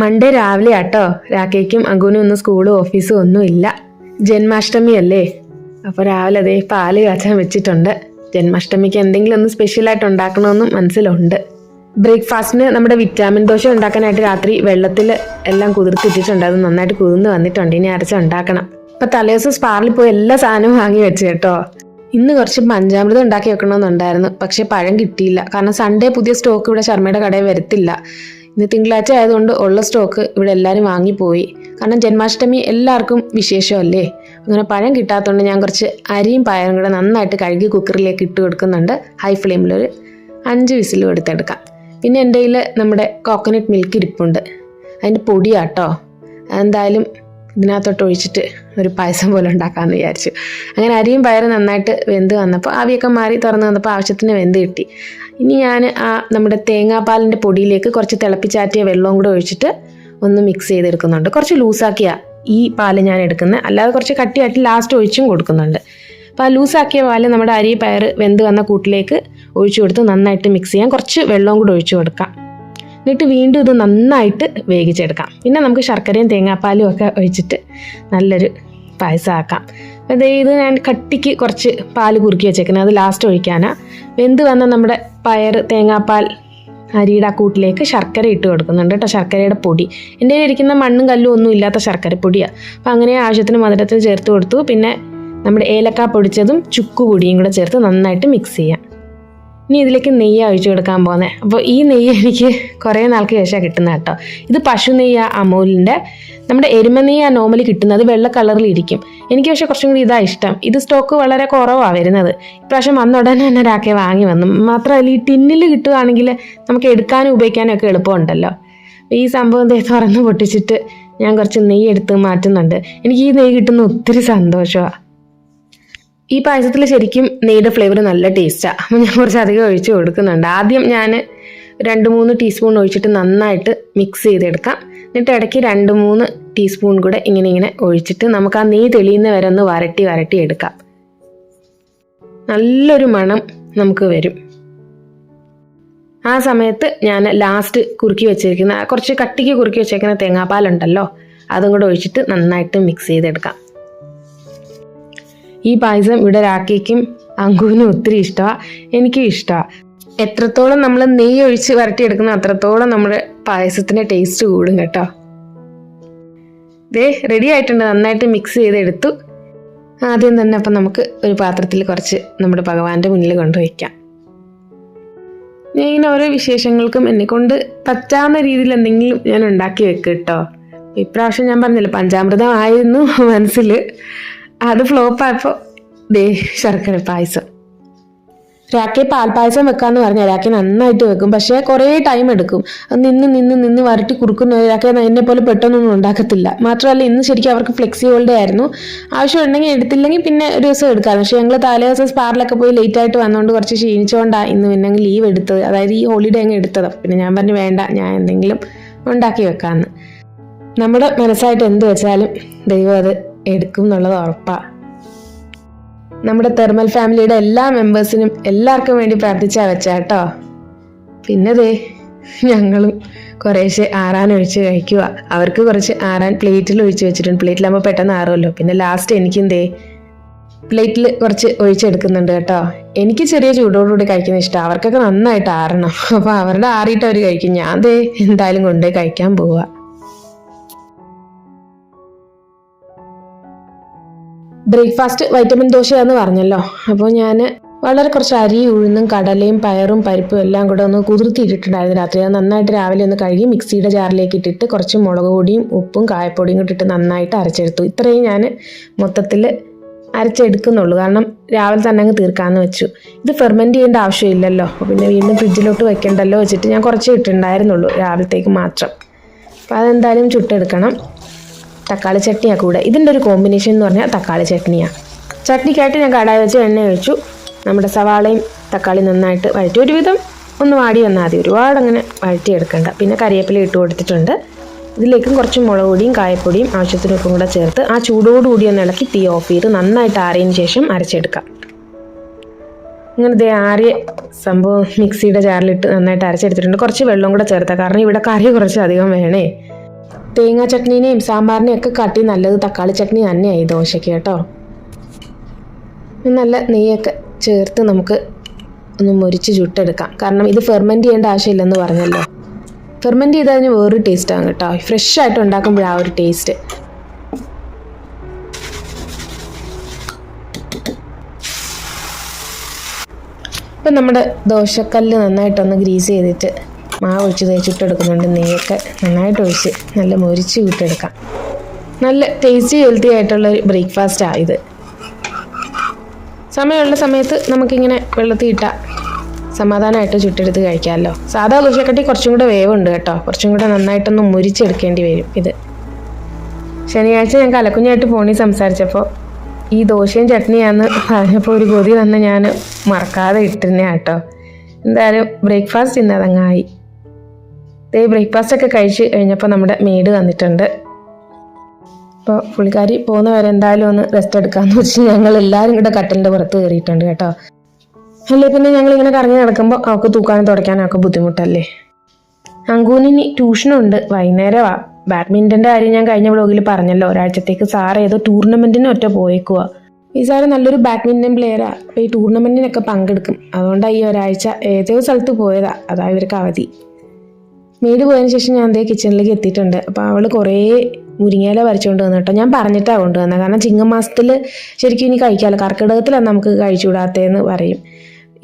Monday രാവിലെ ആട്ടോ. രാക്കേക്കും അങ്കുനും ഒന്നും സ്കൂളും ഓഫീസും ഒന്നും ഇല്ല. ജന്മാഷ്ടമി അല്ലേ അപ്പോൾ രാവിലെ അതേ പാൽ കാച്ചാൻ വെച്ചിട്ടുണ്ട്. ജന്മാഷ്ടമിക്ക് എന്തെങ്കിലും ഒന്ന് സ്പെഷ്യൽ ആയിട്ട് ഉണ്ടാക്കണമെന്നും മനസ്സിലുണ്ട്. ബ്രേക്ക്ഫാസ്റ്റിന് നമ്മുടെ വിറ്റാമിൻ ദോശ ഉണ്ടാക്കാനായിട്ട് രാത്രി വെള്ളത്തിൽ എല്ലാം കുതിർത്തിട്ടിട്ടുണ്ട്. അത് നന്നായിട്ട് കുതിർന്ന് വന്നിട്ടുണ്ട്. ഇനി അരച്ച ഉണ്ടാക്കണം. ഇപ്പം തലേദിവസം സ്പാറിൽ പോയി എല്ലാ സാധനവും വാങ്ങി വെച്ച് കേട്ടോ. ഇന്ന് കുറച്ച് പഞ്ചാമൃതം ഉണ്ടാക്കി വെക്കണമെന്നുണ്ടായിരുന്നു. പക്ഷെ പഴം കിട്ടിയില്ല. കാരണം സൺഡേ പുതിയ സ്റ്റോക്ക് ഇവിടെ ശർമ്മയുടെ കടയിൽ വരത്തില്ല. ഇന്ന് തിങ്കളാഴ്ച ആയതുകൊണ്ട് ഉള്ള സ്റ്റോക്ക് ഇവിടെ എല്ലാവരും വാങ്ങിപ്പോയി. കാരണം ജന്മാഷ്ടമി എല്ലാവർക്കും വിശേഷമല്ലേ? അങ്ങനെ പഴം കിട്ടാത്തതുകൊണ്ട് ഞാൻ കുറച്ച് അരിയും പയറും കൂടെ നന്നായിട്ട് കഴുകി കുക്കറിലേക്ക് ഇട്ട് കൊടുക്കുന്നുണ്ട്. ഹൈ ഫ്ലെയിമിൽ ഒരു അഞ്ച് വിസിൽ എടുത്തെടുക്കാം. പിന്നെ എന്റെ കയ്യിൽ നമ്മുടെ കോക്കനട്ട് മിൽക്ക് ഇരിപ്പുണ്ട്. അതിന്റെ പൊടിയാട്ടോ. എന്തായാലും ഇതിനകത്തോട്ട് ഒഴിച്ചിട്ട് ഒരു പായസം പോലെ ഉണ്ടാക്കാമെന്ന് വിചാരിച്ചു. അങ്ങനെ അരിയും പയറും നന്നായിട്ട് വെന്ത് വന്നപ്പോൾ ആവിയൊക്കെ മാറി തുറന്ന് വന്നപ്പോൾ ആവശ്യത്തിന് വെന്ത് കിട്ടി. ഇനി ഞാൻ ആ നമ്മുടെ തേങ്ങാപ്പാലിന്റെ പൊടിയിലേക്ക് കുറച്ച് തിളപ്പിച്ചാറ്റിയ വെള്ളവും കൂടെ ഒഴിച്ചിട്ട് ഒന്ന് മിക്സ് ചെയ്തെടുക്കുന്നുണ്ട്. കുറച്ച് ലൂസാക്കിയ ഈ പാൽ ഞാൻ എടുക്കുന്നത് അല്ലാതെ കുറച്ച് കട്ടിയായിട്ട് ലാസ്റ്റ് ഒഴിച്ചും കൊടുക്കുന്നുണ്ട്. അപ്പോൾ ആ ലൂസാക്കിയ പാൽ നമ്മുടെ അരി പയർ വെന്ത് വന്ന കൂട്ടിലേക്ക് ഒഴിച്ചു കൊടുത്ത് നന്നായിട്ട് മിക്സ് ചെയ്യാം. കുറച്ച് വെള്ളവും കൂടെ ഒഴിച്ചു കൊടുക്കാം. എന്നിട്ട് വീണ്ടും ഇത് നന്നായിട്ട് വേവിച്ചെടുക്കാം. പിന്നെ നമുക്ക് ശർക്കരയും തേങ്ങാപ്പാലും ഒക്കെ ഒഴിച്ചിട്ട് നല്ലൊരു പായസം ആക്കാം അതെ ഇത് ഞാൻ കട്ടിക്ക് കുറച്ച് പാൽ കുറുക്കി വെച്ചേക്കുന്നത് അത് ലാസ്റ്റ് ഒഴിക്കാനാണ് വെന്ത് വന്ന നമ്മുടെ പയർ തേങ്ങാപ്പാൽ അരിയുടെ ആ കൂട്ടിലേക്ക് ശർക്കര ഇട്ട് കൊടുക്കുന്നുണ്ട് കേട്ടോ ശർക്കരയുടെ പൊടി. എന്റെ ഇരിക്കുന്ന മണ്ണും കല്ലും ഒന്നും ഇല്ലാത്ത ശർക്കരപ്പൊടിയാണ് അപ്പോൾ അങ്ങനെ ആവശ്യത്തിന് മധുരത്തിൽ ചേർത്ത് കൊടുത്തു. പിന്നെ നമ്മുടെ ഏലക്ക പൊടിച്ചതും ചുക്ക് പൊടിയും കൂടെ ചേർത്ത് നന്നായിട്ട് മിക്സ് ചെയ്യാം. ഇനി ഇതിലേക്ക് നെയ്യ് ഒഴിച്ചു കൊടുക്കാൻ പോകുന്നത് അപ്പോൾ ഈ നെയ്യ് എനിക്ക് കുറേ നാൾക്ക് ശേഷം കിട്ടുന്നത് കേട്ടോ. ഇത് പശു നെയ്യ അമൂലിന്റെ നമ്മുടെ എരുമ നെയ്യ നോർമലി കിട്ടുന്നത് വെള്ള കളറിൽ ഇരിക്കും. എനിക്ക് പക്ഷേ കുറച്ചും കൂടി ഇതാണ് ഇഷ്ടം. ഇത് സ്റ്റോക്ക് വളരെ കുറവാണ് വരുന്നത്. ഇപ്രാവശ്യം വന്ന ഉടനെ തന്നെ ഒരാക്കെ വാങ്ങി വന്നു. മാത്രമല്ല ഈ ടിന്നിൽ കിട്ടുകയാണെങ്കിൽ നമുക്ക് എടുക്കാനും ഉപയോഗിക്കാനും ഒക്കെ എളുപ്പമുണ്ടല്ലോ. ഈ സംഭവം ദേ തുറന്ന് പൊട്ടിച്ചിട്ട് ഞാൻ കുറച്ച് നെയ്യ് എടുത്ത് മാറ്റുന്നുണ്ട്. എനിക്ക് ഈ നെയ്യ് കിട്ടുന്ന ഒത്തിരി സന്തോഷമാണ് ഈ പായസത്തിൽ ശരിക്കും നെയ്യുടെ ഫ്ലേവർ നല്ല ടേസ്റ്റാണ് അപ്പം ഞാൻ കുറച്ച് അധികം ഒഴിച്ച് കൊടുക്കുന്നുണ്ട്. ആദ്യം ഞാൻ രണ്ട് മൂന്ന് ടീസ്പൂൺ ഒഴിച്ചിട്ട് നന്നായിട്ട് മിക്സ് ചെയ്തെടുക്കാം. എന്നിട്ട് ഇടയ്ക്ക് രണ്ട് മൂന്ന് ടീസ്പൂൺ കൂടെ ഇങ്ങനെ ഇങ്ങനെ ഒഴിച്ചിട്ട് നമുക്ക് ആ നെയ്യ് തെളിയുന്ന വരെ ഒന്ന് വരട്ടി വരട്ടി എടുക്കാം. നല്ലൊരു മണം നമുക്ക് വരും. ആ സമയത്ത് ഞാൻ ലാസ്റ്റ് കുറുക്കി വെച്ചിരിക്കുന്ന കുറച്ച് കട്ടിക്ക് കുറുക്കി വെച്ചേക്കുന്ന തേങ്ങാപ്പാലുണ്ടല്ലോ അതും കൂടെ ഒഴിച്ചിട്ട് നന്നായിട്ട് മിക്സ് ചെയ്തെടുക്കാം. ഈ പായസം ഇവിടെ രാഖിക്കും അങ്കുവിനും ഒത്തിരി ഇഷ്ടമാണ് എനിക്കും ഇഷ്ടമാണ് എത്രത്തോളം നമ്മൾ നെയ്യ് ഒഴിച്ച് വരട്ടിയെടുക്കുന്ന അത്രത്തോളം നമ്മുടെ പായസത്തിന്റെ ടേസ്റ്റ് കൂടും കേട്ടോ. ദേ റെഡി ആയിട്ടുണ്ട്. നന്നായിട്ട് മിക്സ് ചെയ്തെടുത്തു. ആദ്യം തന്നെ അപ്പം നമുക്ക് ഒരു പാത്രത്തിൽ കുറച്ച് നമ്മുടെ ഭഗവാന്റെ മുന്നിൽ കൊണ്ടുവയ്ക്കാം ഞാൻ ഇങ്ങനെ ഓരോ വിശേഷങ്ങൾക്കും എന്നെ കൊണ്ട് പറ്റാവുന്ന രീതിയിൽ എന്തെങ്കിലും ഞാൻ ഉണ്ടാക്കി വെക്കും കേട്ടോ. ഇപ്രാവശ്യം ഞാൻ പറഞ്ഞില്ല പഞ്ചാമൃതം ആയിരുന്നു മനസ്സിൽ അത് ഫ്ലോപ്പായപ്പോൾ ദേ ശർക്കര പായസം. രാക്കി പാൽപ്പായസം വെക്കാന്ന് പറഞ്ഞ രാക്കി നന്നായിട്ട് വെക്കും. പക്ഷേ കുറേ ടൈം എടുക്കും. നിന്ന് നിന്ന് നിന്ന് വരട്ടി കുറുക്കുന്ന രാക്കി എന്നെ പോലെ പെട്ടെന്നൊന്നും ഉണ്ടാക്കത്തില്ല. മാത്രമല്ല ഇന്ന് ശരിക്കും അവർക്ക് ഫ്ലെക്സി ഹോൾഡേ ആയിരുന്നു. ആവശ്യം ഉണ്ടെങ്കിൽ എടുത്തില്ലെങ്കിൽ പിന്നെ ഒരു ദിവസം എടുക്കാം പക്ഷേ ഞങ്ങൾ തലേ ദിവസം സ്പാറിലൊക്കെ പോയി ലേറ്റ് ആയിട്ട് വന്നുകൊണ്ട് കുറച്ച് ക്ഷീണിച്ചുകൊണ്ടാണ് ഇന്ന് പിന്നെ ലീവ് എടുത്തത്. അതായത് ഈ ഹോളിഡേ അങ്ങ് എടുത്തത്. പിന്നെ ഞാൻ പറഞ്ഞു വേണ്ട ഞാൻ എന്തെങ്കിലും ഉണ്ടാക്കി വെക്കാമെന്ന് നമ്മുടെ മനസ്സായിട്ട് എന്ത് വെച്ചാലും ദൈവം അത് എടുക്കും എന്നുള്ളത് ഉറപ്പാണ് നമ്മുടെ തെർമൽ ഫാമിലിയുടെ എല്ലാ മെമ്പേഴ്സിനും എല്ലാവർക്കും വേണ്ടി പ്രാർത്ഥിച്ചാ വെച്ചാട്ടോ പിന്നെ ദേ ഞങ്ങളും കുറേശ്ശെ ആറാൻ ഒഴിച്ച് കഴിക്കുക അവർക്ക് കുറച്ച് ആറാൻ പ്ലേറ്റിൽ ഒഴിച്ച് വെച്ചിട്ടുണ്ട്. പ്ലേറ്റിലാകുമ്പോൾ പെട്ടെന്ന് ആറുമല്ലോ പിന്നെ ലാസ്റ്റ് എനിക്ക് എന്തേ പ്ലേറ്റിൽ കുറച്ച് ഒഴിച്ചെടുക്കുന്നുണ്ട് കേട്ടോ. എനിക്ക് ചെറിയ ചൂടോടുകൂടി കഴിക്കുന്ന ഇഷ്ടം. അവർക്കൊക്കെ നന്നായിട്ട് ആറണം. അപ്പോൾ അവരുടെ ആറിയിട്ട് അവർ കഴിക്കും. ഞാൻ ദേ എന്തായാലും കൊണ്ടുപോയി കഴിക്കാൻ പോവുക ബ്രേക്ക്ഫാസ്റ്റ് വൈറ്റമിൻ ദോശയാന്ന് പറഞ്ഞല്ലോ. അപ്പോൾ ഞാൻ വളരെ കുറച്ച് അരി ഉഴുന്നും കടലയും പയറും പരിപ്പും എല്ലാം കൂടെ ഒന്ന് കുതിർത്തിയിട്ടിട്ടുണ്ടായിരുന്നു രാത്രി. അത് നന്നായിട്ട് രാവിലെ ഒന്ന് കഴുകി മിക്സിയുടെ ജാറിലേക്ക് ഇട്ടിട്ട് കുറച്ച് മുളക് പൊടിയും ഉപ്പും കായപ്പൊടിയും കൂടി ഇട്ട് നന്നായിട്ട് അരച്ചെടുത്തു. ഇത്രയും ഞാൻ മൊത്തത്തിൽ അരച്ചെടുക്കുന്നുള്ളൂ. കാരണം രാവിലെ തന്നെ അങ്ങ് തീർക്കാമെന്ന് വെച്ചു. ഇത് ഫെർമെന്റ് ചെയ്യേണ്ട ആവശ്യമില്ലല്ലോ. പിന്നെ വീണ്ടും ഫ്രിഡ്ജിലോട്ട് വെക്കേണ്ടല്ലോ വെച്ചിട്ട് ഞാൻ കുറച്ച് ഇട്ടുണ്ടായിരുന്നുള്ളൂ രാവിലത്തേക്ക് മാത്രം. അപ്പോൾ അതെന്തായാലും ചുട്ടെടുക്കണം. തക്കാളി ചട്നിയാണ് കൂടെ. ഇതിന്റെ ഒരു കോമ്പിനേഷൻ എന്ന് പറഞ്ഞാൽ തക്കാളി ചട്നിയാണ് ചട്നിക്കായിട്ട് ഞാൻ കടായി വെച്ച് എണ്ണ ഒഴിച്ചു. നമ്മുടെ സവാളയും തക്കാളി നന്നായിട്ട് വഴറ്റി. ഒരുവിധം ഒന്ന് വാടി വന്നാൽ മതി. ഒരുപാട് അങ്ങനെ വഴറ്റി വഴറ്റിയെടുക്കണ്ട. പിന്നെ കറിവേപ്പില ഇട്ട് കൊടുത്തിട്ടുണ്ട്. ഇതിലേക്കും കുറച്ച് മുളക് പൊടിയും കായപ്പൊടിയും ആവശ്യത്തിന് ഉപ്പും കൂടെ ചേർത്ത് ആ ചൂടോടുകൂടി ഒന്ന് ഇളക്കി തീ ഓഫ് ചെയ്ത് നന്നായിട്ട് ആറിയതിന് ശേഷം അരച്ചെടുക്കാം. ഇങ്ങനെ ദേ ആറിയ സംഭവം മിക്സിയുടെ ജാറിലിട്ട് നന്നായിട്ട് അരച്ചെടുത്തിട്ടുണ്ട്. കുറച്ച് വെള്ളം കൂടെ ചേർത്താം. കാരണം ഇവിടെ കറി കുറച്ച് അധികം വേണേ. തേങ്ങാ ചട്നീനെയും സാമ്പാറിനെയും ഒക്കെ കാട്ടി നല്ലത് തക്കാളി ചട്നി തന്നെയായി ദോശയ്ക്ക് കേട്ടോ. നല്ല നെയ്യൊക്കെ ചേർത്ത് നമുക്ക് ഒന്ന് മുരിച്ച് ചുട്ടെടുക്കാം. കാരണം ഇത് ഫെർമെന്റ് ചെയ്യേണ്ട ആവശ്യമില്ലെന്ന് പറഞ്ഞല്ലോ. ഫെർമെന്റ് ചെയ്താൽ അതിന് വേറൊരു ടേസ്റ്റാണ് കേട്ടോ. ഫ്രഷ് ആയിട്ട് ഉണ്ടാക്കുമ്പോഴാണ് ആ ഒരു ടേസ്റ്റ് ഇപ്പം നമ്മുടെ ദോശക്കല്ല് നന്നായിട്ടൊന്ന് ഗ്രീസ് ചെയ്തിട്ട് മാവ് ഒഴിച്ച് തേച്ചിട്ടെടുക്കുന്നുണ്ട് നെയ്യൊക്കെ നന്നായിട്ട് ഒഴിച്ച് നല്ല മൊരിച്ച് വിട്ടെടുക്കാം. നല്ല ടേസ്റ്റി ഹെൽത്തി ആയിട്ടുള്ള ഒരു ബ്രേക്ക്ഫാസ്റ്റാണ് ഇത്. സമയമുള്ള സമയത്ത് നമുക്കിങ്ങനെ വെള്ളത്തിൽ ഇട്ടാൽ സമാധാനമായിട്ട് ചുട്ടെടുത്ത് കഴിക്കാമല്ലോ. സാധാ ദോശക്കട്ടി കുറച്ചും കൂടെ വേവുണ്ട് കേട്ടോ. കുറച്ചും കൂടെ നന്നായിട്ടൊന്ന് മുരിച്ചെടുക്കേണ്ടി വരും ഇത്. ശനിയാഴ്ച ഞാൻ കലക്കുഞ്ഞായിട്ട് ഫോണിൽ സംസാരിച്ചപ്പോൾ ഈ ദോശയും ചട്നിയാന്ന് പറഞ്ഞപ്പോൾ ഒരു കൊതി വന്ന് ഞാൻ മറക്കാതെ ഇട്ടിരുന്നേ കേട്ടോ. എന്തായാലും ബ്രേക്ക്ഫാസ്റ്റ് ഇന്ന് അതങ്ങായി ദേ ബ്രേക്ക്ഫാസ്റ്റ് ഒക്കെ കഴിച്ച് കഴിഞ്ഞപ്പോൾ നമ്മുടെ മെയ്ഡ് വന്നിട്ടുണ്ട്. അപ്പോൾ പുള്ളിക്കാരി പോകുന്ന വരെ എന്തായാലും ഒന്ന് റെസ്റ്റ് എടുക്കാന്ന് വെച്ച് ഞങ്ങൾ എല്ലാവരും കൂടെ കട്ടിലിന്റെ പുറത്ത് കയറിയിട്ടുണ്ട് കേട്ടോ. അല്ലേ പിന്നെ ഞങ്ങൾ ഇങ്ങനെ കറങ്ങി നടക്കുമ്പോൾ അവൾക്ക് തൂക്കാനും തുടയ്ക്കാനും ഒക്കെ ബുദ്ധിമുട്ടല്ലേ? അങ്കൂനിന് ട്യൂഷനുണ്ട് വൈകുന്നേരമാ ബാഡ്മിന്റന്റെ കാര്യം ഞാൻ കഴിഞ്ഞ വ്ളോഗിൽ പറഞ്ഞല്ലോ. ഒരാഴ്ചത്തേക്ക് സാർ ഏതോ ടൂർണമെന്റിന് ഒറ്റ പോയേക്കുക ഈ സാറ് നല്ലൊരു ബാഡ്മിന്റൺ പ്ലെയറാണ് അപ്പോൾ ഈ ടൂർണമെന്റിനൊക്കെ പങ്കെടുക്കും. അതുകൊണ്ടാണ് ഈ ഒരാഴ്ച ഏതോ സ്ഥലത്ത് പോയതാണ് അതാ ഇവർക്ക് അവധി. മെയ്ഡ് പോയതിന് ശേഷം ഞാൻ അതേ കിച്ചണിലേക്ക് എത്തിയിട്ടുണ്ട്. അപ്പോൾ അവൾ കുറേ മുരിങ്ങയില വരച്ചുകൊണ്ട് വന്നു കേട്ടോ. ഞാൻ പറഞ്ഞിട്ടാണ് കൊണ്ടുവന്നത് കാരണം ചിങ്ങമാസത്തിൽ ശരിക്കും ഇനി കഴിക്കാമല്ലോ കർക്കിടകത്തിലാണ് നമുക്ക് കഴിച്ചുകൂടാത്തതെന്ന് പറയും.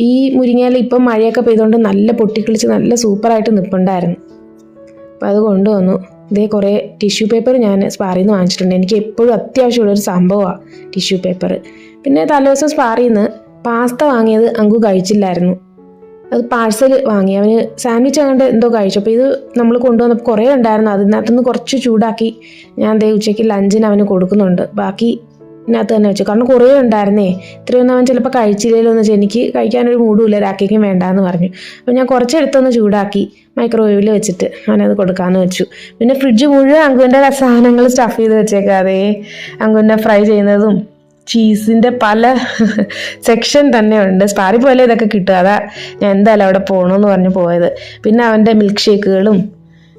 ഈ മുരിങ്ങയില ഇപ്പം മഴയൊക്കെ പെയ്തുകൊണ്ട് നല്ല പൊട്ടിക്കിളിച്ച് നല്ല സൂപ്പറായിട്ട് നിൽപ്പുണ്ടായിരുന്നു അപ്പോൾ അത് കൊണ്ടുവന്നു ഇതേ കുറേ ടിഷ്യൂ പേപ്പർ ഞാൻ സ്പാറിൽ നിന്ന് വാങ്ങിച്ചിട്ടുണ്ട്. എനിക്ക് എപ്പോഴും അത്യാവശ്യമുള്ളൊരു സംഭവമാണ് ടിഷ്യൂ പേപ്പർ പിന്നെ തലേദിവസം സ്പാറിൽ നിന്ന് പാസ്ത വാങ്ങിയത് അങ്കു കഴിച്ചില്ലായിരുന്നു. അത് പാഴ്സൽ വാങ്ങി. അവന് സാൻഡ്വിച്ച് അങ്ങോട്ട് എന്തോ കഴിച്ചു. അപ്പോൾ ഇത് നമ്മൾ കൊണ്ടുവന്നപ്പോൾ കുറേ ഉണ്ടായിരുന്നു. അതിനകത്തുനിന്ന് കുറച്ച് ചൂടാക്കി ഞാൻ ദേ ഉച്ചയ്ക്ക് ലഞ്ചിന് അവന് കൊടുക്കുന്നുണ്ട്. ബാക്കി ഇതിനകത്ത് തന്നെ വെച്ചു. കാരണം കുറേ ഉണ്ടായിരുന്നേ. ഇത്രയൊന്നും അവൻ ചിലപ്പോൾ കഴിച്ചില്ലല്ലോ എന്ന് വെച്ചാൽ എനിക്ക് കഴിക്കാനൊരു മൂടുമില്ല. രാക്കേക്കും വേണ്ടാന്ന് പറഞ്ഞു. അപ്പോൾ ഞാൻ കുറച്ചെടുത്തൊന്ന് ചൂടാക്കി മൈക്രോവേവിൽ വെച്ചിട്ട് അവനത് കൊടുക്കാമെന്ന് വെച്ചു. പിന്നെ ഫ്രിഡ്ജ് മുഴുവൻ അങ്കുവിന്റെ സാധനങ്ങൾ സ്റ്റഫ് ചെയ്ത് വെച്ചേക്കാതെ. അങ്കുവിന്റെ ഫ്രൈ ചെയ്യുന്നതും ചീസിന്റെ പല സെക്ഷൻ തന്നെ ഉണ്ട് സ്പാറി പോലെ ഇതൊക്കെ കിട്ടുക അതാ ഞാൻ എന്തായാലും അവിടെ പോകണമെന്ന് പറഞ്ഞ് പോയത്. പിന്നെ അവന്റെ മിൽക്ക് ഷേക്കുകളും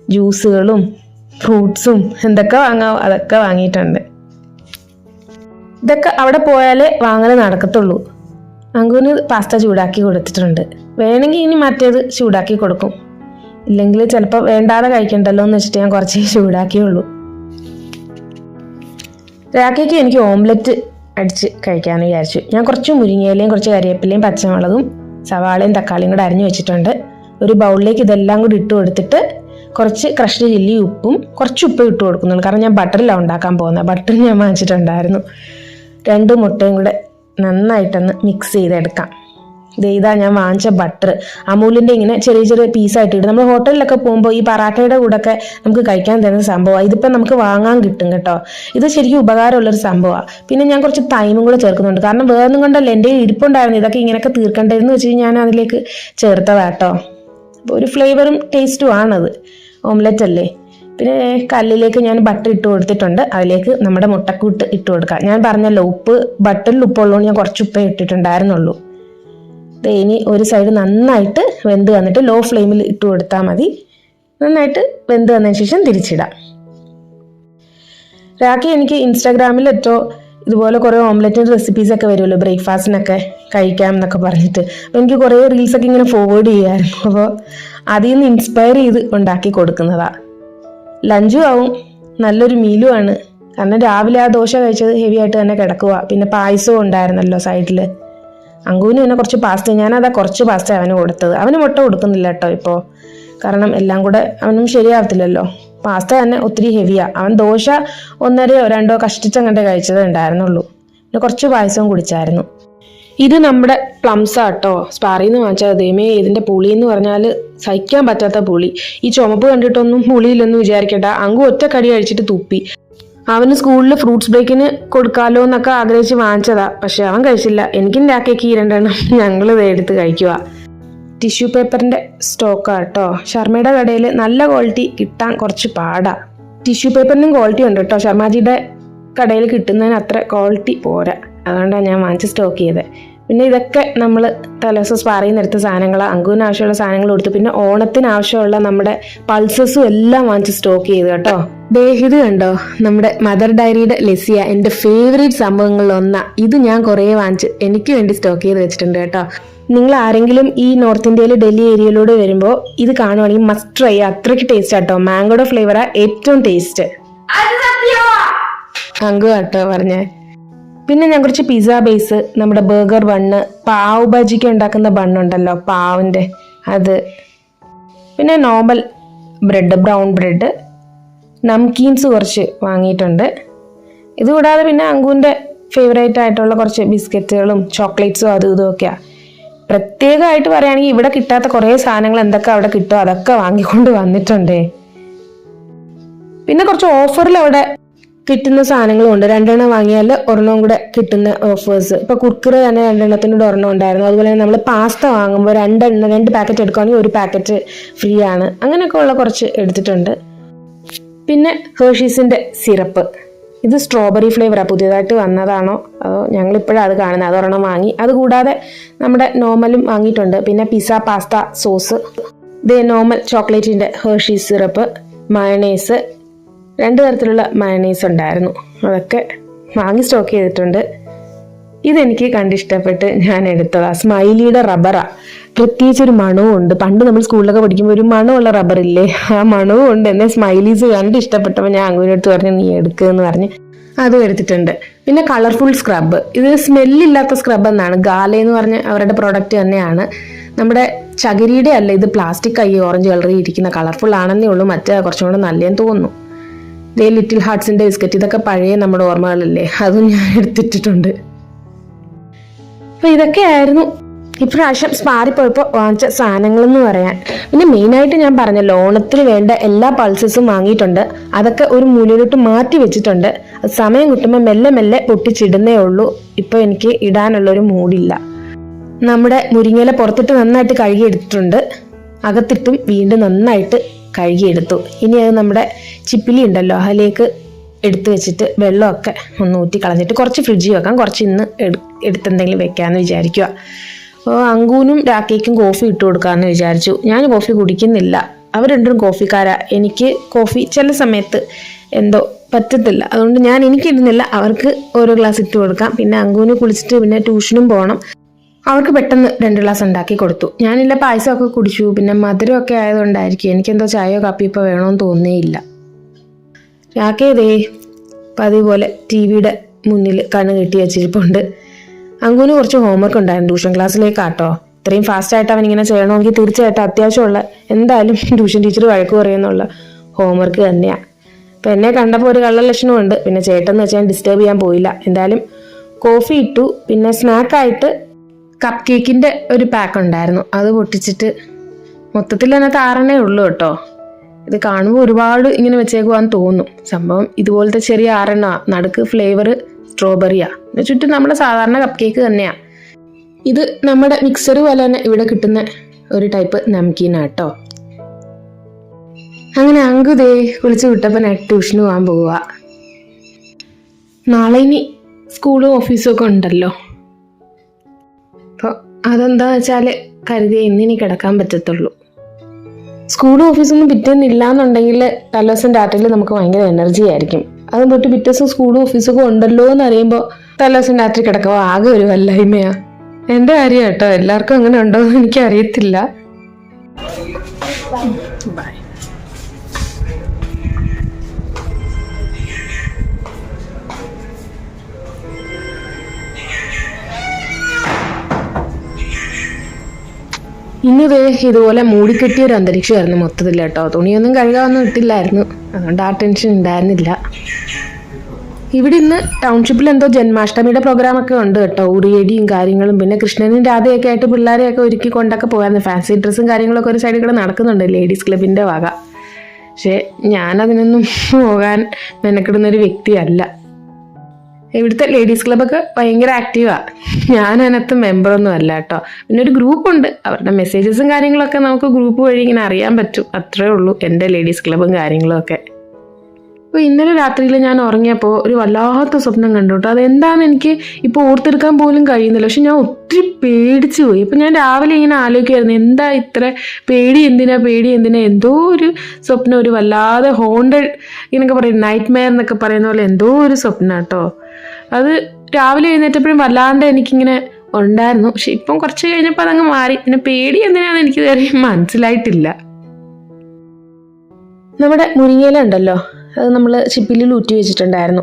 ജ്യൂസുകളും ഫ്രൂട്ട്സും എന്തൊക്കെ വാങ്ങാം അതൊക്കെ വാങ്ങിയിട്ടുണ്ട്. ഇതൊക്കെ അവിടെ പോയാലേ വാങ്ങൽ നടക്കത്തുള്ളൂ. അങ്കുവിന് പാസ്ത ചൂടാക്കി കൊടുത്തിട്ടുണ്ട്. വേണമെങ്കിൽ ഇനി മറ്റേത് ചൂടാക്കി കൊടുക്കും. ഇല്ലെങ്കിൽ ചിലപ്പോൾ വേണ്ടാതെ കഴിക്കണ്ടല്ലോ എന്ന് വെച്ചിട്ട് ഞാൻ കുറച്ച് ചൂടാക്കിയുള്ളൂ. രാഖയ്ക്ക് എനിക്ക് ഓംലെറ്റ് അടിച്ച് കഴിക്കാമെന്ന് വിചാരിച്ചു. ഞാൻ കുറച്ച് മുരിങ്ങയിലയും കുറച്ച് കരിവേപ്പിലയും പച്ചമുളകും സവാളയും തക്കാളിയും കൂടെ അരിഞ്ഞു വെച്ചിട്ടുണ്ട്. ഒരു ബൗളിലേക്ക് ഇതെല്ലാം കൂടി ഇട്ട് കൊടുത്തിട്ട് കുറച്ച് ക്രഷ്ഡ് ചില്ലി ഉപ്പും കുറച്ച് ഉപ്പ് ഇട്ട് കൊടുക്കുന്നുള്ളൂ കാരണം ഞാൻ ബട്ടറിലാണ് ഉണ്ടാക്കാൻ പോകുന്നത് ബട്ടർ ഞാൻ വാങ്ങിച്ചിട്ടുണ്ടായിരുന്നു. രണ്ട് മുട്ടയും കൂടെ നന്നായിട്ടൊന്ന് മിക്സ് ചെയ്തെടുക്കാം. ഇതാ ഞാൻ വാങ്ങിച്ച ബട്ടർ അമൂലിന്റെ ഇങ്ങനെ ചെറിയ ചെറിയ പീസായിട്ട് ഇടും. നമ്മൾ ഹോട്ടലിലൊക്കെ പോകുമ്പോൾ ഈ പറാട്ടയുടെ കൂടെ ഒക്കെ നമുക്ക് കഴിക്കാൻ തരുന്ന സംഭവമാണ് ഇതിപ്പോൾ നമുക്ക് വാങ്ങാൻ കിട്ടും കേട്ടോ. ഇത് ശരിക്കും ഉപകാരമുള്ളൊരു സംഭവമാണ് പിന്നെ ഞാൻ കുറച്ച് തൈമും കൂടെ ചേർക്കുന്നുണ്ട്. കാരണം വേറൊന്നും കൊണ്ടല്ല. എന്റെ ഇരിപ്പുണ്ടായിരുന്നു. ഇതൊക്കെ ഇങ്ങനെയൊക്കെ തീർക്കേണ്ടതെന്ന് വെച്ച് ഞാൻ അതിലേക്ക് ചേർത്തതാട്ടോ അപ്പോൾ ഒരു ഫ്ലേവറും ടേസ്റ്റും ആണത്. ഓംലെറ്റ് അല്ലേ? പിന്നെ കല്ലിലേക്ക് ഞാൻ ബട്ടർ ഇട്ട് കൊടുത്തിട്ടുണ്ട്. അതിലേക്ക് നമ്മുടെ മുട്ടക്കൂട്ട് ഇട്ട് കൊടുക്കാം. ഞാൻ പറഞ്ഞല്ലോ ഉപ്പ് ബട്ടറിൽ ഉപ്പുള്ളതുകൊണ്ട് ഞാൻ കുറച്ച് ഉപ്പേ ഇട്ടിട്ടുണ്ടായിരുന്നുള്ളൂ. ഇനി ഒരു സൈഡ് നന്നായിട്ട് വെന്ത് വന്നിട്ട് ലോ ഫ്ലെയിമിൽ ഇട്ട് കൊടുത്താൽ മതി. നന്നായിട്ട് വെന്ത് വന്നതിന് ശേഷം തിരിച്ചിടാം. രാഖി എനിക്ക് ഇൻസ്റ്റാഗ്രാമിൽ ഏറ്റവും ഇതുപോലെ കുറേ ഓംലെറ്റിന്റെ റെസിപ്പീസൊക്കെ വരുമല്ലോ ബ്രേക്ക്ഫാസ്റ്റിനൊക്കെ കഴിക്കാം എന്നൊക്കെ പറഞ്ഞിട്ട്. അപ്പോൾ എനിക്ക് കുറേ റീൽസൊക്കെ ഇങ്ങനെ ഫോർവേഡ് ചെയ്യാമായിരുന്നു അപ്പോൾ അതിൽ നിന്ന് ഇൻസ്പയർ ചെയ്ത് ഉണ്ടാക്കി കൊടുക്കുന്നതാണ് ലഞ്ചും ആവും നല്ലൊരു മീലും ആണ്. കാരണം രാവിലെ ആ ദോശ കഴിച്ചത് ഹെവി ആയിട്ട് തന്നെ കിടക്കുക പിന്നെ പായസവും ഉണ്ടായിരുന്നല്ലോ സൈഡിൽ അങ്കുവിന് പിന്നെ കുറച്ച് പാസ്ത ഞാനതാ കുറച്ച് പാസ്ത അവന് കൊടുത്തത്. അവന് മുട്ട കൊടുക്കുന്നില്ല കേട്ടോ ഇപ്പോൾ കാരണം എല്ലാം കൂടെ അവനും ശരിയാവത്തില്ലല്ലോ. പാസ്ത തന്നെ ഒത്തിരി ഹെവിയാണ് അവൻ ദോശ ഒന്നരയോ രണ്ടോ കഷ്ടിച്ചങ്ങോട്ടേ കഴിച്ചതേ ഉണ്ടായിരുന്നുള്ളൂ. പിന്നെ കുറച്ച് പായസവും കുടിച്ചായിരുന്നു. ഇത് നമ്മുടെ പ്ലംസ് ആട്ടോ സ്പാറിൽ നിന്ന് വാങ്ങിച്ചാൽ ദൈമേ ഇതിന്റെ പുളി എന്ന് പറഞ്ഞാൽ സഹിക്കാൻ പറ്റാത്ത പുളി. ഈ ചുമപ്പ് കണ്ടിട്ടൊന്നും പുളിയില്ലെന്ന് വിചാരിക്കേണ്ട. അങ്കു ഒറ്റ കടി കഴിച്ചിട്ട് തുപ്പി. അവന് സ്കൂളിൽ ഫ്രൂട്ട്സ് ബ്രേക്കിന് കൊടുക്കാലോ എന്നൊക്കെ ആഗ്രഹിച്ച് വാങ്ങിച്ചതാ. പക്ഷെ അവൻ കഴിച്ചില്ല. എനിക്കും രാക്കേക്ക് ഈ രണ്ടെണ്ണം ഞങ്ങൾ എടുത്ത് കഴിക്കുക ടിഷ്യൂ പേപ്പറിന്റെ സ്റ്റോക്കാ കേട്ടോ ശർമ്മയുടെ കടയിൽ നല്ല ക്വാളിറ്റി കിട്ടാൻ കുറച്ച് പാടാ. ടിഷ്യൂ പേപ്പറിനും ക്വാളിറ്റി ഉണ്ട് കേട്ടോ ശർമാജിയുടെ കടയിൽ കിട്ടുന്നതിന് അത്ര ക്വാളിറ്റി പോരാ. അതുകൊണ്ടാണ് ഞാൻ വാങ്ങിച്ച് സ്റ്റോക്ക് ചെയ്തത് പിന്നെ ഇതൊക്കെ നമ്മൾ തലേദിവസം സ്പാറിൽ നിന്ന് എടുത്ത സാധനങ്ങൾ അങ്കുവിന് ആവശ്യമുള്ള സാധനങ്ങൾ കൊടുത്തു. പിന്നെ ഓണത്തിന് ആവശ്യമുള്ള നമ്മുടെ പൾസസും എല്ലാം വാങ്ങിച്ച് സ്റ്റോക്ക് ചെയ്തു കേട്ടോ ദേ ഇത് കണ്ടോ? നമ്മുടെ മദർ ഡയറിയുടെ ലെസിയ എന്റെ ഫേവറേറ്റ് സംഭവങ്ങളിൽ ഒന്നാ ഇത് ഞാൻ കുറേ വാങ്ങിച്ച് എനിക്ക് വേണ്ടി സ്റ്റോക്ക് ചെയ്ത് വെച്ചിട്ടുണ്ട് കേട്ടോ. നിങ്ങൾ ആരെങ്കിലും ഈ നോർത്ത് ഇന്ത്യയിൽ ഡൽഹി ഏരിയയിലൂടെ വരുമ്പോൾ ഇത് കാണുവാണെങ്കിൽ മസ്റ്റ് ട്രൈ അത്രയ്ക്ക് ടേസ്റ്റ് ആട്ടോ മാംഗോയുടെ ഫ്ലേവറാ ഏറ്റവും ടേസ്റ്റ് അങ്കു കേട്ടോ പറഞ്ഞേ. പിന്നെ ഞാൻ കുറച്ച് പിസ ബേസ് നമ്മുടെ ബർഗർ ബണ്ണ് പാവ് ബജിക്ക് ഉണ്ടാക്കുന്ന ബണ്ണുണ്ടല്ലോ പാവിന്റെ. അത്. പിന്നെ normal bread brown bread namkeens കുറച്ച് വാങ്ങിയിട്ടുണ്ട്. ഇതുകൂടാതെ പിന്നെ അങ്കുവിന്റെ ഫേവറേറ്റ് ആയിട്ടുള്ള കുറച്ച് ബിസ്ക്കറ്റുകളും ചോക്ലേറ്റ്സും അതും ഇതും ഒക്കെയാണ് പ്രത്യേകമായിട്ട് പറയുകയാണെങ്കിൽ ഇവിടെ കിട്ടാത്ത കുറേ സാധനങ്ങൾ എന്തൊക്കെ അവിടെ കിട്ടുമോ അതൊക്കെ വാങ്ങിക്കൊണ്ട് വന്നിട്ടുണ്ടേ. പിന്നെ കുറച്ച് ഓഫറിൽ അവിടെ കിട്ടുന്ന സാധനങ്ങളും ഉണ്ട്. രണ്ടെണ്ണം വാങ്ങിയാൽ ഒരെണ്ണം കൂടെ കിട്ടുന്ന ഓഫേഴ്സ് ഇപ്പോൾ കുർക്കുറ് തന്നെ രണ്ടെണ്ണത്തിനോട് ഒരെണ്ണം ഉണ്ടായിരുന്നു. അതുപോലെ തന്നെ നമ്മൾ പാസ്ത വാങ്ങുമ്പോൾ രണ്ടെണ്ണം രണ്ട് പാക്കറ്റ് എടുക്കുകയാണെങ്കിൽ ഒരു പാക്കറ്റ് ഫ്രീ ആണ്. അങ്ങനെയൊക്കെ ഉള്ള കുറച്ച് എടുത്തിട്ടുണ്ട്. പിന്നെ ഹേഷീസിന്റെ സിറപ്പ്. ഇത് സ്ട്രോബെറി ഫ്ലേവറാണ് പുതിയതായിട്ട് വന്നതാണോ? അതോ ഞങ്ങൾ ഇപ്പോഴാണ് അത് കാണുന്നത്. അതൊരെണ്ണം വാങ്ങി. അതുകൂടാതെ നമ്മുടെ നോർമലും വാങ്ങിയിട്ടുണ്ട്. പിന്നെ പിസ്സ പാസ്ത സോസ് ഇത് നോർമൽ ചോക്ലേറ്റിന്റെ ഹേഷീസ് സിറപ്പ് മയണൈസ് രണ്ട് തരത്തിലുള്ള മയണൈസ് ഉണ്ടായിരുന്നു. അതൊക്കെ വാങ്ങി സ്റ്റോക്ക് ചെയ്തിട്ടുണ്ട്. ഇതെനിക്ക് കണ്ടിഷ്ടപ്പെട്ട് ഞാൻ എടുത്തതാ. സ്മൈലിയുടെ റബ്ബറാ. പ്രത്യേകിച്ച് ഒരു മണവും ഉണ്ട് പണ്ട് നമ്മൾ സ്കൂളിലൊക്കെ പഠിക്കുമ്പോൾ ഒരു മണമുള്ള റബ്ബർ ഇല്ലേ ആ മണവും ഉണ്ട് എന്നെ സ്മൈലീസ് കണ്ട് ഇഷ്ടപ്പെട്ടപ്പോൾ ഞാൻ അങ്ങോട്ട് പറഞ്ഞു നീ എടുക്കുക എന്ന് പറഞ്ഞ് അതും എടുത്തിട്ടുണ്ട്. പിന്നെ കളർഫുൾ സ്ക്രബ്. ഇത് സ്മെല്ലില്ലാത്ത സ്ക്രബ് എന്നാണ്. ഗാല എന്ന് പറഞ്ഞ അവരുടെ പ്രോഡക്റ്റ് തന്നെയാണ്. നമ്മുടെ ചകിരിയുടെ അല്ല ഇത് പ്ലാസ്റ്റിക് ആയി ഓറഞ്ച് കളറിൽ ഇരിക്കുന്ന കളർഫുൾ ആണെന്നേ ഉള്ളൂ. മറ്റേ കുറച്ചും കൂടെ നല്ലതെന്ന് തോന്നുന്നു. ദേ ലിറ്റിൽ ഹാർട്സിന്റെ ബിസ്ക്കറ്റ്. ഇതൊക്കെ പഴയ നമ്മുടെ ഓർമ്മകളല്ലേ അതും ഞാൻ എടുത്തിട്ടിട്ടുണ്ട്. അപ്പൊ ഇതൊക്കെയായിരുന്നു. ഇപ്രാവശ്യം സ്പാറിപ്പോയപ്പോൾ വാങ്ങിച്ച സാധനങ്ങൾ എന്ന് പറയാൻ. പിന്നെ മെയിനായിട്ട് ഞാൻ പറഞ്ഞ ലോണത്തിന് വേണ്ട എല്ലാ പൾസസും വാങ്ങിയിട്ടുണ്ട്. അതൊക്കെ ഒരു മൂലയിലോട്ട് മാറ്റി വെച്ചിട്ടുണ്ട്. സമയം കിട്ടുമ്പോൾ മെല്ലെ മെല്ലെ പൊട്ടിച്ചിടുന്നേ ഉള്ളൂ. ഇപ്പോൾ എനിക്ക് ഇടാനുള്ളൊരു മൂഡില്ല നമ്മുടെ മുരിങ്ങല പുറത്തിട്ട് നന്നായിട്ട് കഴുകിയെടുത്തിട്ടുണ്ട്. അകത്തിട്ടും വീണ്ടും നന്നായിട്ട് കഴുകിയെടുത്തു. ഇനി അത് നമ്മുടെ ചിപ്പിലി ഉണ്ടല്ലോ അതിലേക്ക് എടുത്തു വെച്ചിട്ട് വെള്ളമൊക്കെ ഒന്ന് ഊറ്റി കളഞ്ഞിട്ട് കുറച്ച് ഫ്രിഡ്ജിൽ വെക്കാം. കുറച്ച് ഇന്ന് എടു എടുത്തെന്തെങ്കിലും വെക്കാമെന്ന് വിചാരിക്കുക അപ്പോൾ അങ്കൂനും രാക്കേക്കും കോഫി ഇട്ട് കൊടുക്കാമെന്ന് വിചാരിച്ചു. ഞാൻ കോഫി കുടിക്കുന്നില്ല. അവർ രണ്ടും കോഫിക്കാരാ എനിക്ക് കോഫി ചില സമയത്ത് എന്തോ പറ്റത്തില്ല. അതുകൊണ്ട് ഞാൻ എനിക്ക് എനിക്കിടുന്നില്ല അവർക്ക് ഓരോ ഗ്ലാസ് ഇട്ട് കൊടുക്കാം. പിന്നെ അങ്കൂന് കുളിച്ചിട്ട് പിന്നെ ട്യൂഷനും പോകണം അവർക്ക് പെട്ടെന്ന് രണ്ട് ഗ്ലാസ് ഉണ്ടാക്കി കൊടുത്തു. ഞാനില്ല പായസമൊക്കെ കുടിച്ചു. പിന്നെ മധുരമൊക്കെ ആയതുകൊണ്ടായിരിക്കും. എനിക്കെന്തോ ചായയോ കാപ്പിയോ ഇപ്പോൾ വേണമെന്ന് തോന്നിയില്ല രാക്കേതേ പതിവ് പോലെ ടി വിയുടെ മുന്നിൽ കണ്ണ് കെട്ടി വെച്ചിരിപ്പുണ്ട്. അങ്കുന് കുറച്ച് ഹോംവർക്ക് ഉണ്ടായിരുന്നു. ട്യൂഷൻ ക്ലാസ്സിലേക്ക് ക്ലാസ്സിലേക്കാട്ടോ ഇത്രയും ഫാസ്റ്റ് ആയിട്ട് അവൻ ഇങ്ങനെ ചെയ്യണമെങ്കിൽ തീർച്ചയായിട്ടും അത്യാവശ്യമുള്ള എന്തായാലും ട്യൂഷൻ ടീച്ചർ വഴക്ക് പറയുന്നുള്ള ഹോംവർക്ക് തന്നെയാണ് അപ്പം എന്നെ കണ്ടപ്പോൾ ഒരു കള്ള ലക്ഷണമുണ്ട്. പിന്നെ ചേട്ടൻ വെച്ചാൽ ഡിസ്റ്റർബ് ചെയ്യാൻ പോയില്ല. എന്തായാലും കോഫി ഇട്ടു. പിന്നെ സ്നാക്കായിട്ട് കപ്പ് കേക്കിന്റെ ഒരു പാക്ക് ഉണ്ടായിരുന്നു. അത് പൊട്ടിച്ചിട്ട് മൊത്തത്തിൽ തന്നെ താറണേ ഉള്ളൂ കേട്ടോ. ഇത് കാണുമ്പോൾ ഒരുപാട് ഇങ്ങനെ വെച്ചേക്കുവാന്ന് തോന്നും. സംഭവം ഇതുപോലത്തെ ചെറിയ ആറെണ്ണ. നടുക്ക് ഫ്ലേവർ സ്ട്രോബെറിയാ ചുറ്റും നമ്മുടെ സാധാരണ കപ്പ് കേക്ക് തന്നെയാണ് ഇത് നമ്മുടെ മിക്സർ പോലെ തന്നെ ഇവിടെ കിട്ടുന്ന ഒരു ടൈപ്പ് നമുക്കീനാണ് കേട്ടോ അങ്ങനെ അങ്കുതേ കുളിച്ച് വിട്ടപ്പോൾ ഞാൻ ട്യൂഷന് പോകാൻ പോവുക നാളെ ഇനി സ്കൂളും ഓഫീസും ഒക്കെ ഉണ്ടല്ലോ. അപ്പോൾ അതെന്താ വെച്ചാൽ കരുതിയ ഇന്നിനി കിടക്കാൻ പറ്റത്തുള്ളൂ. സ്കൂളും ഓഫീസൊന്നും പിറ്റേന്നില്ല എന്നുണ്ടെങ്കിൽ തലേദിവസം രാത്രിയിൽ നമുക്ക് ഭയങ്കര എനർജി ആയിരിക്കും. അതും തൊട്ട് പിറ്റേ ദിവസം സ്കൂളും ഓഫീസൊക്കെ ഉണ്ടല്ലോ എന്ന് അറിയുമ്പോൾ തലേദിവസം രാത്രി കിടക്കുമ്പോൾ ആകെ ഒരു വല്ലായ്മയാ. എന്റെ കാര്യം കേട്ടോ എല്ലാവർക്കും അങ്ങനെ ഉണ്ടോ എന്ന് എനിക്ക് അറിയത്തില്ല ദേ ഇതുപോലെ മൂടിക്കെട്ടിയ ഒരു അന്തരീക്ഷമായിരുന്നു മൊത്തത്തിൽ കേട്ടോ. തുണിയൊന്നും കഴുകാനൊന്നും ഇട്ടില്ലായിരുന്നു. അതുകൊണ്ട് ആ ടെൻഷൻ ഉണ്ടായിരുന്നില്ല. ഇവിടെ ഇന്ന് ടൗൺഷിപ്പിൽ എന്തോ ജന്മാഷ്ടമിയുടെ പ്രോഗ്രാമൊക്കെ ഉണ്ട് കേട്ടോ. ഉറിയടിയും കാര്യങ്ങളും പിന്നെ കൃഷ്ണനും രാധയൊക്കെ ആയിട്ട് പിള്ളേരെയൊക്കെ ഒരുക്കി കൊണ്ടൊക്കെ പോയായിരുന്നു ഫാൻസി ഡ്രസ്സും കാര്യങ്ങളൊക്കെ ഒരു സൈഡിൽ കൂടെ നടക്കുന്നുണ്ട് ലേഡീസ് ക്ലബിന്റെ വക. പക്ഷേ ഞാനതിനൊന്നും പോകാൻ മെനക്കെടുന്നൊരു വ്യക്തിയല്ല. ഇവിടുത്തെ ലേഡീസ് ക്ലബ്ബൊക്കെ ഭയങ്കര ആക്റ്റീവാണ് ഞാൻ അതിനകത്ത് മെമ്പറൊന്നും അല്ല കേട്ടോ. പിന്നെ ഒരു ഗ്രൂപ്പ് ഉണ്ട്. അവരുടെ മെസ്സേജസും കാര്യങ്ങളൊക്കെ നമുക്ക് ഗ്രൂപ്പ് വഴി ഇങ്ങനെ അറിയാൻ പറ്റും. അത്രേ ഉള്ളൂ എന്റെ ലേഡീസ് ക്ലബ്ബും കാര്യങ്ങളും ഒക്കെ. അപ്പോൾ ഇന്നലെ രാത്രിയിൽ ഞാൻ ഉറങ്ങിയപ്പോൾ ഒരു വല്ലാത്ത സ്വപ്നം കണ്ടു കേട്ടോ. അതെന്താണെന്ന് എനിക്ക് ഇപ്പോൾ ഓർത്തെടുക്കാൻ പോലും കഴിയുന്നില്ല. പക്ഷെ ഞാൻ ഒത്തിരി പേടിച്ചു പോയി. ഇപ്പൊ ഞാൻ രാവിലെ ഇങ്ങനെ ആലോചിക്കുമായിരുന്നു എന്താ ഇത്ര പേടി എന്തിനാ പേടി എന്തിനാ? എന്തോ ഒരു സ്വപ്നം ഒരു വല്ലാതെ ഹോണ്ടഡ് ഇങ്ങനെയൊക്കെ പറയും നൈറ്റ് മെയർ എന്നൊക്കെ പറയുന്ന പോലെ എന്തോ ഒരു സ്വപ്നം കേട്ടോ. അത് രാവിലെ എഴുന്നേറ്റപ്പോഴും വല്ലാണ്ട് എനിക്കിങ്ങനെ ഉണ്ടായിരുന്നു. പക്ഷെ ഇപ്പം കുറച്ച് കഴിഞ്ഞപ്പോൾ അതങ്ങ് മാറി. പിന്നെ പേടി എന്തിനാന്ന് എനിക്ക് മനസ്സിലായിട്ടില്ല. നമ്മുടെ മുരിങ്ങയില ഉണ്ടല്ലോ അത് നമ്മൾ ചിപ്പിലിൽ ഊറ്റി വെച്ചിട്ടുണ്ടായിരുന്നു.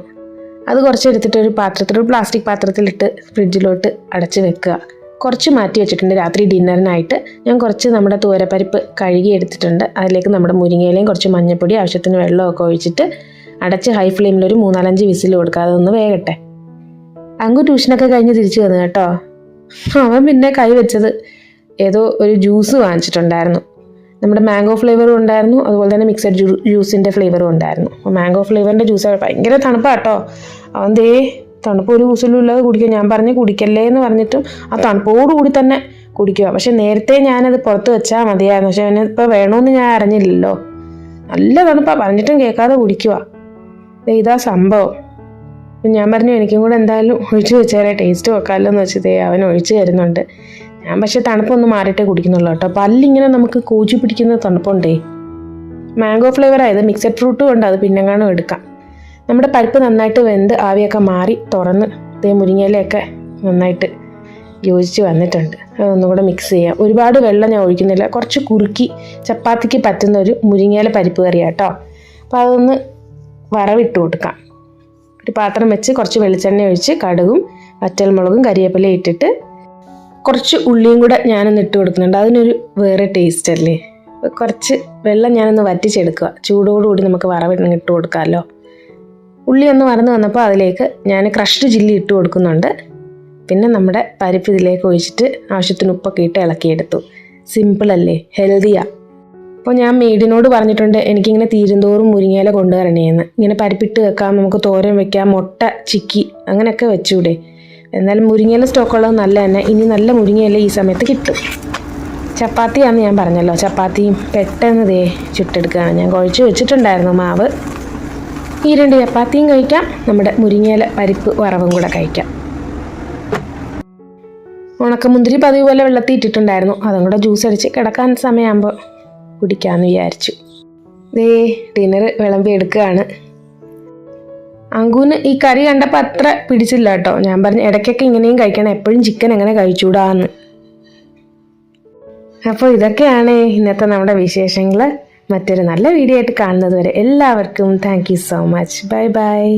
അത് കുറച്ച് എടുത്തിട്ട് ഒരു പാത്രത്തിൽ ഒരു പ്ലാസ്റ്റിക് പാത്രത്തിലിട്ട് ഫ്രിഡ്ജിലോട്ട് അടച്ച് വെക്കുക. കുറച്ച് മാറ്റി വെച്ചിട്ടുണ്ട്. രാത്രി ഡിന്നറിനായിട്ട് ഞാൻ കുറച്ച് നമ്മുടെ തൂരപ്പരിപ്പ് കഴുകി എടുത്തിട്ടുണ്ട് അതിലേക്ക് നമ്മുടെ മുരിങ്ങയിലയും കുറച്ച് മഞ്ഞൾപ്പൊടി ആവശ്യത്തിന് വെള്ളമൊക്കെ ഒഴിച്ചിട്ട് അടച്ച് ഹൈ ഫ്ലെയിമിൽ ഒരു മൂന്നാലഞ്ച് വിസിൽ കൊടുക്കാതെ ഒന്ന് വേകട്ടെ. അങ്ങ് ട്യൂഷനൊക്കെ കഴിഞ്ഞ് തിരിച്ചു വന്നു കേട്ടോ. അവൻ പിന്നെ കൈ വെച്ചത് ഏതോ ഒരു ജ്യൂസ് വാങ്ങിച്ചിട്ടുണ്ടായിരുന്നു. നമ്മുടെ മാംഗോ ഫ്ലേവറും ഉണ്ടായിരുന്നു. അതുപോലെ തന്നെ മിക്സഡ് ജ്യൂ ജ്യൂസിന്റെ ഫ്ലേവറും ഉണ്ടായിരുന്നു. അപ്പോൾ മാംഗോ ഫ്ലേവറിന്റെ ജ്യൂസ് ഭയങ്കര തണുപ്പാട്ടോ. അവൻ ദേ തണുപ്പ് ഒരു ജ്യൂസിലും ഇല്ലാതെ കുടിക്കുക ഞാൻ പറഞ്ഞ് കുടിക്കല്ലേ എന്ന് പറഞ്ഞിട്ടും ആ തണുപ്പോടുകൂടി തന്നെ കുടിക്കുക. പക്ഷെ നേരത്തെ ഞാനത് പുറത്ത് വെച്ചാൽ മതിയായിരുന്നു. പക്ഷെ അവന് ഇപ്പോൾ വേണമെന്ന് ഞാൻ അറിഞ്ഞില്ലല്ലോ. നല്ല തണുപ്പാണ് പറഞ്ഞിട്ടും കേൾക്കാതെ കുടിക്കുക. ഇതാ സംഭവം. ഞാൻ പറഞ്ഞു എനിക്കും കൂടെ എന്തായാലും ഒഴിച്ചു വെച്ചാലേ ടേസ്റ്റ് വെക്കാമല്ലോ എന്ന് വെച്ചതേ അവൻ ഒഴിച്ചു തരുന്നുണ്ട്. ഞാൻ പക്ഷേ തണുപ്പൊന്ന് മാറിയിട്ടേ കുടിക്കുന്നുള്ളൂ കേട്ടോ. പല്ലിങ്ങനെ നമുക്ക് കൂച്ചി പിടിക്കുന്ന തണുപ്പുണ്ടേ. മാംഗോ ഫ്ലേവർ ആയത് മിക്സഡ് ഫ്രൂട്ടും ഉണ്ട് അത് പിന്നെങ്ങാനും എടുക്കാം. നമ്മുടെ പരിപ്പ് നന്നായിട്ട് വെന്ത് ആവിയൊക്കെ മാറി തുറന്ന് ഇതേ മുരിങ്ങയിലൊക്കെ നന്നായിട്ട് യോജിച്ച് വന്നിട്ടുണ്ട്. അതൊന്നും കൂടെ മിക്സ് ചെയ്യാം. ഒരുപാട് വെള്ളം ഞാൻ ഒഴിക്കുന്നില്ല. കുറച്ച് കുറുക്കി ചപ്പാത്തിക്ക് പറ്റുന്ന ഒരു മുരിങ്ങയില പരിപ്പ് കറി കേട്ടോ. അപ്പോൾ അതൊന്ന് വറവിട്ട് കൊടുക്കാം. ഒരു പാത്രം വെച്ച് കുറച്ച് വെളിച്ചെണ്ണ ഒഴിച്ച് കടുകും വറ്റൽമുളകും കരിവേപ്പിലയും ഇട്ടിട്ട് കുറച്ച് ഉള്ളിയും കൂടെ ഞാനൊന്ന് ഇട്ട് കൊടുക്കുന്നുണ്ട്. അതിനൊരു വേറെ ടേസ്റ്റ് അല്ലേ? കുറച്ച് വെള്ളം ഞാനൊന്ന് വറ്റിച്ചെടുക്കുക. ചൂടോടുകൂടി നമുക്ക് വറവിട്ട് ഇട്ട് കൊടുക്കാമല്ലോ. ഉള്ളി ഒന്ന് വറന്ന് വന്നപ്പോൾ അതിലേക്ക് ഞാൻ ക്രഷ്ഡ് ചില്ലി ഇട്ട് കൊടുക്കുന്നുണ്ട്. പിന്നെ നമ്മുടെ പരിപ്പ് ഇതിലേക്ക് ഒഴിച്ചിട്ട് ആവശ്യത്തിന് ഉപ്പൊക്കെ ഇട്ട് ഇളക്കിയെടുത്തു. സിമ്പിളല്ലേ ഹെൽത്തിയാ അപ്പോൾ ഞാൻ മെയ്ഡിനോട് പറഞ്ഞിട്ടുണ്ട് എനിക്കിങ്ങനെ തീരുന്തോറും മുരിങ്ങയില കൊണ്ടുവരണേന്ന്. ഇങ്ങനെ പരിപ്പിട്ട് വെക്കാം നമുക്ക് തോരൻ വെക്കാം മുട്ട ചിക്കി അങ്ങനെയൊക്കെ വെച്ചൂടെ? എന്നാലും മുരിങ്ങയില സ്റ്റോക്കുള്ളത് നല്ല തന്നെ. ഇനി നല്ല മുരിങ്ങയില ഈ സമയത്ത് കിട്ടും. ചപ്പാത്തിയാണെന്ന് ഞാൻ പറഞ്ഞല്ലോ. ചപ്പാത്തിയും പെട്ടെന്ന് ദേ ചുട്ടെടുക്കുകയാണ്. ഞാൻ കുഴച്ച് വെച്ചിട്ടുണ്ടായിരുന്നു മാവ്. ഈ രണ്ട് ചപ്പാത്തിയും കഴിക്കാം. നമ്മുടെ മുരിങ്ങയില പരിപ്പ് വറവും കൂടെ കഴിക്കാം. ഉണക്കമുന്തിരി പതിവ് പോലെ വെള്ളത്തിൽ ഇട്ടിട്ടുണ്ടായിരുന്നു. അതും കൂടെ ജ്യൂസ് അടിച്ച് കിടക്കാൻ സമയമാകുമ്പോൾ കുടിക്കാമെന്ന് വിചാരിച്ചു. ദേ ഡിന്നർ വിളമ്പി എടുക്കുകയാണ്. അങ്കുവിന് ഈ കറി കണ്ടപ്പോൾ അത്ര പിടിച്ചില്ല കേട്ടോ ഞാൻ പറഞ്ഞു ഇടയ്ക്കൊക്കെ ഇങ്ങനെയും കഴിക്കണം. എപ്പോഴും ചിക്കൻ എങ്ങനെ കഴിച്ചൂടാന്ന്. അപ്പോൾ ഇതൊക്കെയാണ് ഇന്നത്തെ നമ്മുടെ വിശേഷങ്ങൾ മറ്റൊരു നല്ല വീഡിയോ ആയിട്ട് കാണുന്നത് വരെ എല്ലാവർക്കും thank so much bye bye